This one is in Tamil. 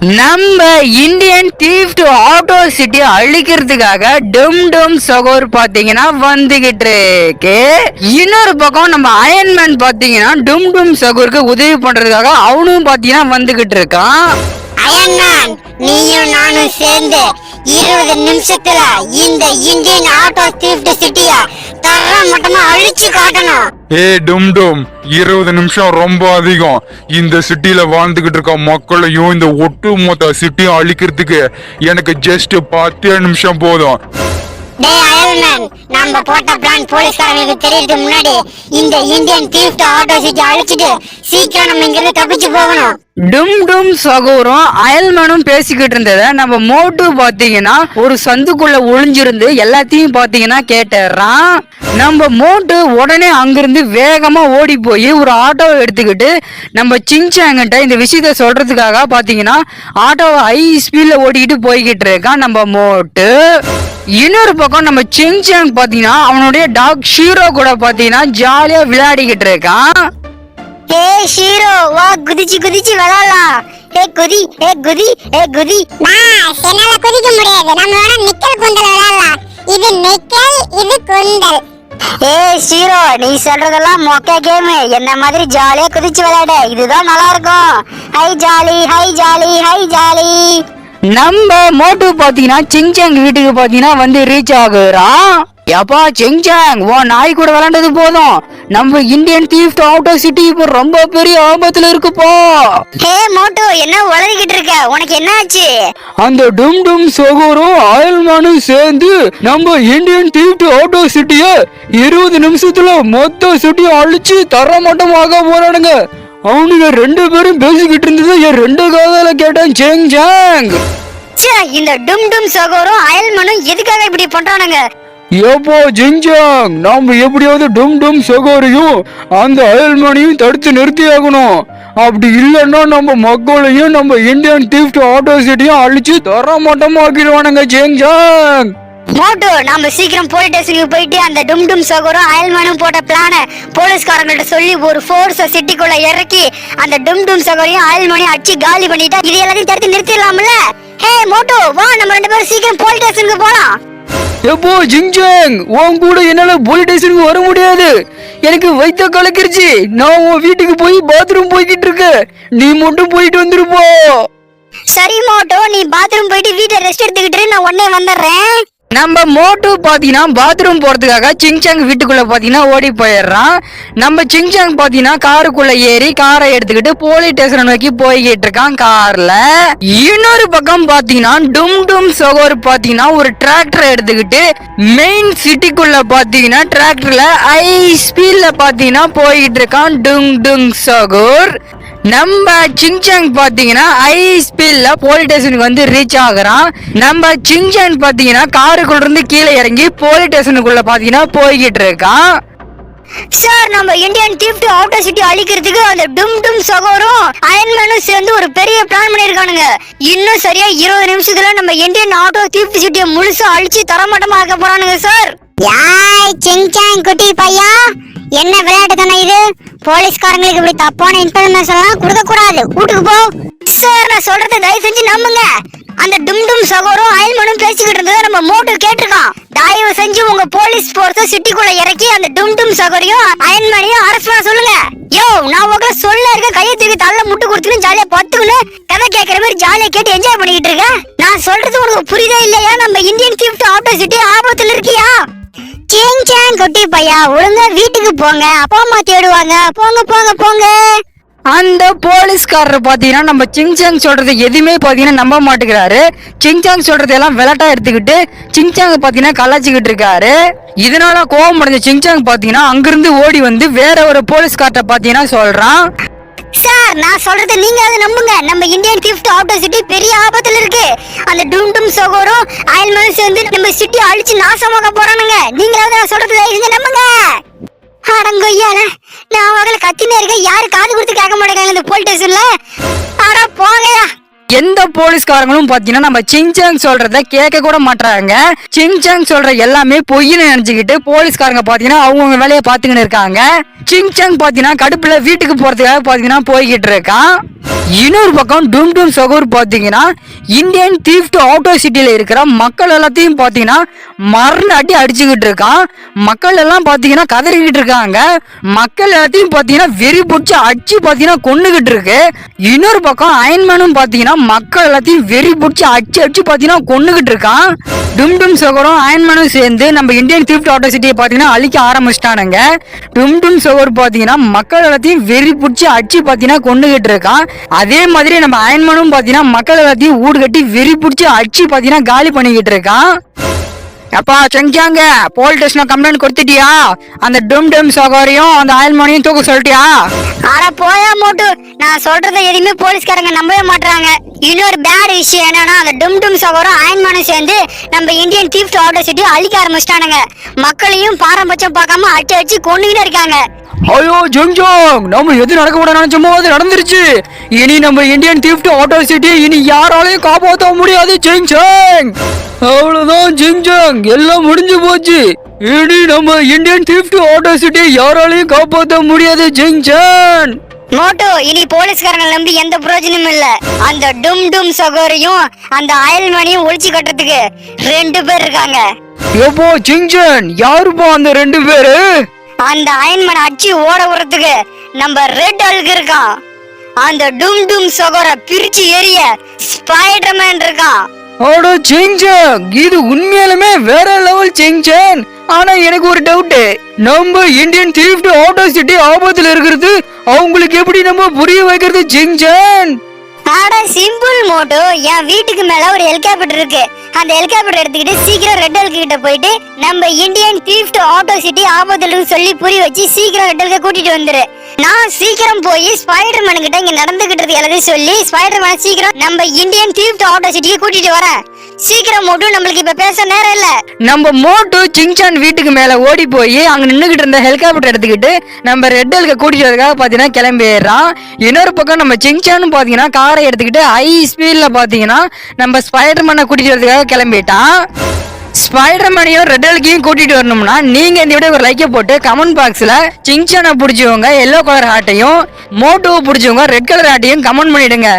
நம்ம இந்தியன் தீஃப்ட் ஆட்டோ சிட்டி அழிக்கிறதுக்காக டும் டும் சகோர் பாத்தீங்கன்னா வந்துகிட்டு இருக்கு. இன்னொரு பக்கம் நம்ம அயன்மேன் பாத்தீங்கன்னா டும் டும் சகோருக்கு உதவி பண்றதுக்காக அவனும் பாத்தீங்கன்னா வந்துகிட்டு இருக்கான். அயன்மேன் நீயும் நானும் சேர்ந்து இருபது நிமிஷத்துல இந்த இந்தியன் ஆட்டோ தீஃப்ட் சிட்டிய தர மட்டமா அழிச்சு காட்டணும். ஏ டும் டும். இருபது நிமிஷம் ரொம்ப அதிகம். இந்த சிட்டில வாழ்ந்துகிட்டு இருக்க மக்களையும் இந்த ஒட்டுமொத்த சிட்டியும் அழிக்கிறதுக்கு எனக்கு ஜஸ்ட் பத்தே நிமிஷம் போதும். டேய் அயல்மேன் நம்ம போட்ட பிளான் போலீஸ்காரங்களுக்கு தெரியறது முன்னாடி இந்த இந்தியன் தீஃப்ட் ஆட்டோ சிட்டி அழிச்சிட்டு சீக்கிரம் நம்ம இங்க இருந்து தப்பிச்சு போகணும். டும் டும் சகோரும் அயல்மனும் பேசிக்கிட்டு இருந்தத நம்ம மோட்டு பாத்தீங்கன்னா ஒரு சந்துக்குள்ள ஒளிஞ்சிருந்து எல்லாத்தையும் பாத்தீங்கன்னா கேட்டுறான். நம்ம மோட்டு உடனே அங்கிருந்து வேகமா ஓடி போய் ஒரு ஆட்டோவை எடுத்துக்கிட்டு நம்ம சிங்சாங்கிட்ட இந்த விஷயத்த சொல்றதுக்காக பாத்தீங்கன்னா ஆட்டோவை ஹை ஸ்பீட்ல ஓடிக்கிட்டு போய்கிட்டு இருக்கான் நம்ம மோட்டு. இன்னொரு பக்கம் நம்ம சிங்சாங் பாத்தீங்கன்னா அவனுடைய டாக் ஷீரோ கூட பாத்தீங்கன்னா ஜாலியா விளையாடிக்கிட்டு இருக்கான். ஏய் ஷீரோ வா குதிச்சு குதிச்சு விளையாடலாம். ஏ குதி ஏ குதி ஏ குதி. பாஸ் என்னால குதிக்க முடியாது. நம்ம வேணா நிக்கல் குந்தல் விளையாடலாம். இது நிக்கல் இது குந்தல். ஏய் ஷீரோ நீ சொல்றதெல்லாம் மொக்க கேம். என்ன மாதிரி ஜாலியா குதிச்சு விளையாட. இதுதான் நல்லா இருக்கும் hi jolly hi jolly hi jolly நம்ம மோட்டு பாத்தீங்கன்னா சிங்சாங் வீட்டுக்கு பாத்தீங்கன்னா வந்து ரீச் ஆகுறான் எப்பா சிங்சாங் ஓ நாய் கூட விளையாண்டது போதும். நம்ம Indian theft out of city இப்போ ரொம்ப பெரிய ஆபத்துல இருக்குப்பா. ஹே மோட்டு என்ன உளறிக்கிட்டு இருக்க? உனக்கு என்ன ஆச்சு அந்த டும் டும் சகோரும் அயல்மானும் சேர்ந்து நம்ம இந்தியன் தீஃப்ட் அவுட் ஆஃப் சிட்டிய இருபது நிமிஷத்துல மொத்த சிட்டியும் அழிச்சு தரமட்டமாக போறானுங்க. அவனுங்க ரெண்டு பேரும் பேசிக்கிட்டு இருந்தது என் ரெண்டு காதால கேட்டேன். சிங்சாங் ச்சே இந்த டும் டும் சகோரும் அயல்மனும் எதுக்காக இப்படி பண்றானுங்க? எப்போ ஜிங்ஜாங் நாம எப்படியாவது டும் டும் சகோரையும் அந்த அயல்மணியும் தடுத்து நிறுத்தி ஆகணும் அப்படி இல்லைன்னா நம்ம மக்களையும் நம்ம இந்தியன் தீஃப்ட் ஆட்டோ சிட்டியும் அழிச்சு தர மட்டமாக்கிடுவானுங்க ஜிங்ஜாங் மோட்டோ நாம சீக்கிரம் போலீஸ் ஸ்டேஷனுக்கு போயிட்டு அந்த டும் டும் சகோரும் அயல்மனும் போட்ட பிளான போலீஸ்காரங்கள்ட்ட சொல்லி ஒரு ஃபோர்ஸ சிட்டிக்குள்ள இறக்கி அந்த டும் டும் சகோரையும் அயல்மனையும் அடிச்சு காலி பண்ணிட்டா இது எல்லாத்தையும் தடுத்து நிறுத்திடலாம்ல? ஹே மோட்டோ வா நம்ம ரெண்டு பேரும் சீக்கிரம் போலீஸ் ஸ்டேஷனுக்கு போலாம். எப்போ ஜிங்ஜாங் உன் கூட என்னால போலீஸ் ஸ்டேஷனுக்கு வர முடியாது. எனக்கு வைத்த கலக்கிருச்சு. நான் உன் வீட்டுக்கு போய் பாத்ரூம் போய்கிட்டு இருக்கேன். நீ மட்டும் போயிட்டு வந்துருப்போ சரி மோட்டோ நீ பாத்ரூம் போயிட்டு வீட்டை ரெஸ்ட் எடுத்துக்கிட்டு நான் உடனே வந்துடுறேன். நம்ம மோட்டு பார்த்தீங்கன்னா பாத்ரூம் போகிறதுக்காக சிங்சாங் வீட்டுக்குள்ளே பார்த்தீங்கன்னா ஓடி போயிடுறான். நம்ம சிங்சாங் பார்த்தீங்கன்னா காருக்குள்ளே ஏறி காரை எடுத்துக்கிட்டு போலீஸ் ஸ்டேஷன் நோக்கி போய்கிட்டு இருக்கான் காரில். இன்னொரு பக்கம் பார்த்தீங்கன்னா டும் டும் சகோர் பார்த்தீங்கன்னா ஒரு டிராக்டர் எடுத்துக்கிட்டு மெயின் சிட்டிக்குள்ள பார்த்தீங்கன்னா டிராக்டரில் ஹை ஸ்பீடில் பார்த்தீங்கன்னா போய்கிட்டு இருக்கான் டுங் டுங் சகோர். நம்ம சிங்சாங் பாத்தீங்கன்னா ஐ ஸ்பீட்ல போலீஸ் ஸ்டேஷனுக்கு வந்து ரீச் ஆகுறான். நம்ம சிங்சாங் பாத்தீங்கன்னா காருக்குள்ள இருந்து கீழே இறங்கி போலீஸ் ஸ்டேஷனுக்குள்ள பாத்தீங்கன்னா போய்கிட்டு இருக்கான். சார் நம்ம இந்தியன் தீஃப்ட் அவுட்டர் சிட்டி அழிக்கிறதுக்கு அந்த டும் டும் சகோரும் அயன்மேனும் சேர்ந்து ஒரு பெரிய பிளான் பண்ணிருக்கானுங்க இன்னும் சரியா இருபது நிமிஷத்துல நம்ம இந்தியன் ஆட்டோ தீஃப்ட் சிட்டியை முழுசா அழிச்சு தரமட்டமா ஆக்க போறானுங்க சார் யாய் சிங்சாங் குட்டி பையா. என்ன விளையாட்டு தானே இது? போலீஸ்காரங்களுக்கு இப்படி தப்பான இன்ஃபர்மேஷன் எல்லாம் கொடுக்க கூடாது வீட்டுக்கு போ. சார் நான் சொல்றத தயவு செஞ்சு நம்புங்க. அந்த டும் டும் சகோரும் அயல்மனும் பேசிக்கிட்டு இருந்ததை நம்ம மோட்டு கேட்டிருக்கோம் தயவு செஞ்சு உங்க போலீஸ் போர்ஸ சிட்டிக்குள்ள இறக்கி அந்த டும் டும் சகோரையும் அயன்மனையும் அரெஸ்ட் பண்ண சொல்லுங்க. யோ நான் உங்களை சொல்ல இருக்க கையை தூக்கி தள்ள முட்டு கொடுத்துன்னு ஜாலியா பத்துக்குன்னு கதை கேட்கற மாதிரி ஜாலியா கேட்டு என்ஜாய் பண்ணிக்கிட்டு இருக்கேன். நான் சொல்றது உனக்கு புரியுதா இல்லையா? நம்ம இந்தியன் கிஃப்ட் ஆட்டோ சிட்டி ஆபத்துல இருக்கியா? சேங் சேங் குட்டி பையா ஒழுங்கா வீட்டுக்கு போங்க. அப்பா அம்மா தேடுவாங்க. போங்க போங்க போங்க. அந்த போலீஸ்காரர் பாத்தீங்கன்னா நம்ம சிங்சாங் சொல்றது எதுவுமே பாத்தீங்கன்னா நம்ப மாட்டேங்கிறாரு. சிங்சாங் சொல்றது எல்லாம் விளட்டா எடுத்துக்கிட்டு சிங்சாங் பாத்தீங்கன்னா கலாச்சிக்கிட்டு இருக்காரு. இதனால கோவம் அடைஞ்ச சிங்சாங் பாத்தீங்கன்னா அங்கிருந்து ஓடி வந்து வேற ஒரு போலீஸ்கார்ட்ட பாத்தீங்கன்னா சொல்றான். சார் நான் சொல்றது நீங்க அதை நம்புங்க. நம்ம இந்தியன் கிஃப்ட் ஆட்டோ சிட்டி பெரிய ஆபத்துல இருக்கு. அந்த டும் டும் ஆயில் அயல்மனும் சேர்ந்து நம்ம சிட்டி அழிச்சு நாசமாக போறானுங்க. நீங்களாவது நான் சொல்றது தயவு செஞ்சு நம்புங்க. அடங்கொய்யால நான் அவங்கள கத்தினே இருக்கேன். யாரு காது கொடுத்து கேட்க மாட்டேங்கிறாங்க இந்த போலீஸ் ஸ்டேஷன்ல அட போங்கயா எந்த போலீஸ்காரங்களும் பாத்தீங்கன்னா நம்ம சிங்சாங் சொல்றத கேட்க கூட மாட்டாங்க சிங்சாங் சொல்ற எல்லாமே பொய்ன்னு நினைச்சுக்கிட்டு போலீஸ்காரங்க பாத்தீங்கன்னா அவங்கவுங்க வேலையை பாத்துக்கின்னு இருக்காங்க. சிங்சாங் பாத்தீங்கன்னா கடுப்புல வீட்டுக்கு போறதுக்காக பாத்தீங்கன்னா போய்கிட்டு இருக்கான். இன்னொரு பக்கம் டும் டூம் சகோர் பாத்தீங்கன்னா இந்தியன் தீஃப்ட் ஆட்டோ சிட்டியில் இருக்கிற மக்கள் எல்லாத்தையும் பாத்தீங்கன்னா மரண அடி அடிச்சுக்கிட்டு இருக்கான். மக்கள் எல்லாம் பாத்தீங்கன்னா கதறிக்கிட்டு இருக்காங்க. மக்கள் எல்லாத்தையும் பாத்தீங்கன்னா வெறி பிடிச்சி அடிச்சு பாத்தீங்கன்னா கொண்டுகிட்டு இருக்கு. இன்னொரு பக்கம் அயன்மேனும் பாத்தீங்கன்னா மக்கள் எல்லாத்தையும் வெறி பிடிச்சி அடிச்சு அடிச்சு பார்த்தீங்கன்னா கொண்டுகிட்டு இருக்கான். டும் டும் சகோரும் அயன்மேனும் சேர்ந்து நம்ம இந்தியன் திரிப்ட் ஆட்டோ சிட்டியை பார்த்தீங்கன்னா அழிக்க ஆரம்பிச்சிட்டானுங்க. டும் டும் சோகர் பார்த்தீங்கன்னா மக்கள் எல்லாத்தையும் வெறி பிடிச்சி அடிச்சு பார்த்தீங்கன்னா கொண்டுகிட்டு இருக்கான். அதே மாதிரி நம்ம அயன்மேனும் பார்த்தீங்கன்னா மக்கள் எல்லாத்தையும் ஊடு கட்டி வெறி பிடிச்சி அடிச்சு பார்த்தீங்கன்னா காலி பண்ணிக்கிட்டு இருக்கான். அப்பா செஞ்சாங்க. போலீஸ் ஸ்டேஷன்ல கம்ப்ளைண்ட் கொடுத்துட்டியா? அந்த டும் டும் சகோரையும் அந்த அயல்மணியும் தூக்க சொல்லிட்டியா? அட போயா மோட்டு. நான் சொல்றத எதுவுமே போலீஸ்காரங்க நம்பவே மாட்டாங்க இன்னொரு பேட் விஷயம் என்னன்னா அந்த டும் டும் சகோரம் அயன்மானும் சேர்ந்து நம்ம இந்தியன் தீஃப்ட் ஆர்டர் சிட்டி அழிக்க ஆரம்பிச்சிட்டானுங்க. மக்களையும் பாரம்பரியம் பார்க்காம அடிச்சு அடிச்சு கொண்டுகிட்டு இருக்காங்க. ஐயோ ஜங்ஜாங் நம்ம எது நடக்க கூட நினைச்சோமோ அது நடந்துருச்சு. இனி நம்ம இந்தியன் தீஃப்ட் ஆட்டோ சிட்டி இனி யாராலையும் காப்பாற்ற முடியாது ஜிங்சாங் அவ்வளவுதான் ஜிங்ஜாங் எல்லாம் முடிஞ்சு போச்சு. இனி நம்ம இந்தியன் தீஃப்ட் ஆட்டோ சிட்டி யாராலையும் காப்பாற்ற முடியாது ஜிங்சான் மோட்டோ இனி போலீஸ்காரங்களை நம்பி எந்த பிரயோஜனமும் இல்ல. அந்த டும் டும் சகோரையும் அந்த அயல்மணியும் ஒழிச்சு கட்டுறதுக்கு ரெண்டு பேர் இருக்காங்க. எப்போ ஜிங்ஜான் யாருப்பா அந்த ரெண்டு பேரு? அந்த அயன்மனை அடிச்சு ஓட விடுறதுக்கு நம்ம ரெட் அழுக்கு இருக்கான். அந்த டும் டும் சகோர பிரிச்சு எரிய ஸ்பைடர்மேன் இருக்கான். அட சிங்சாங் இது உண்மையாலுமே வேற லெவல் சிங்சான் ஆனா எனக்கு ஒரு டவுட் நம்ம இந்தியன் தீஃப்ட் ஆட்டோ சிட்டி ஆபத்துல இருக்கிறது அவங்களுக்கு எப்படி நம்ம புரிய வைக்கிறது சிங்சான் ஆட சிம்பிள் மோட்டோ என் வீட்டுக்கு மேல ஒரு ஹெலிகாப்டர் இருக்கு. அந்த ஹெலிகாப்டர் எடுத்துக்கிட்டு சீக்கிரம் ரெட் அல்க்கு கிட்ட போயிட்டு நம்ம இந்தியன் கிரிப்ட் ஆட்டோ சிட்டி ஆபத்துல சொல்லி புரிய வச்சு சீக்கிரம் ரெட் அல்க கூட்டிட்டு வந்துரு. நான் சீக்கிரம் போய் ஸ்பைடர் மேன் கிட்ட இங்க நடந்துகிட்டு எல்லாத்தையும் சொல்லி ஸ்பைடர் மேன் சீக்கிரம் நம்ம இந்தியன் கிரிப்ட் ஆட்டோ சிட்டிக்கு கூட்டிட்டு வரேன். சீக்கிரம் மோட்டு நம்மளுக்கு இப்ப பேச நேரம் இல்ல. நம்ம மோட்டு சிங்சான் வீட்டுக்கு மேல ஓடி போய் அங்க நின்னுகிட்டு இருந்த ஹெலிகாப்டர் எடுத்துக்கிட்டு நம்ம ரெட் ஹெல்க கூட்டிட்டு வரதுக்காக பாத்தீங்கன்னா கிளம்பிடுறான். இன்னொரு பக்கம் நம்ம சிங்சான் பாத்தீங்கன்னா காரை எடுத்துக்கிட்டு ஹை ஸ்பீட்ல பாத்தீங்கன்னா நம்ம ஸ்பைடர்மேனை கூட்டிட்டு வரதுக்காக கிளம்பிட்டான். ஸ்பைடர்மேனையும் ரெட் ஹெல்கையும் கூட்டிட்டு வரணும்னா நீங்க இந்த வீடியோ ஒரு லைக்கை போட்டு கமெண்ட் பாக்ஸ்ல சிங்சானை பிடிச்சவங்க எல்லோ கலர் ஹாட்டையும் மோட்டோவை பிடிச்சவங்க ரெட் கலர் ஹாட்டையும் கமெண்ட் பண்ணிடுங்க.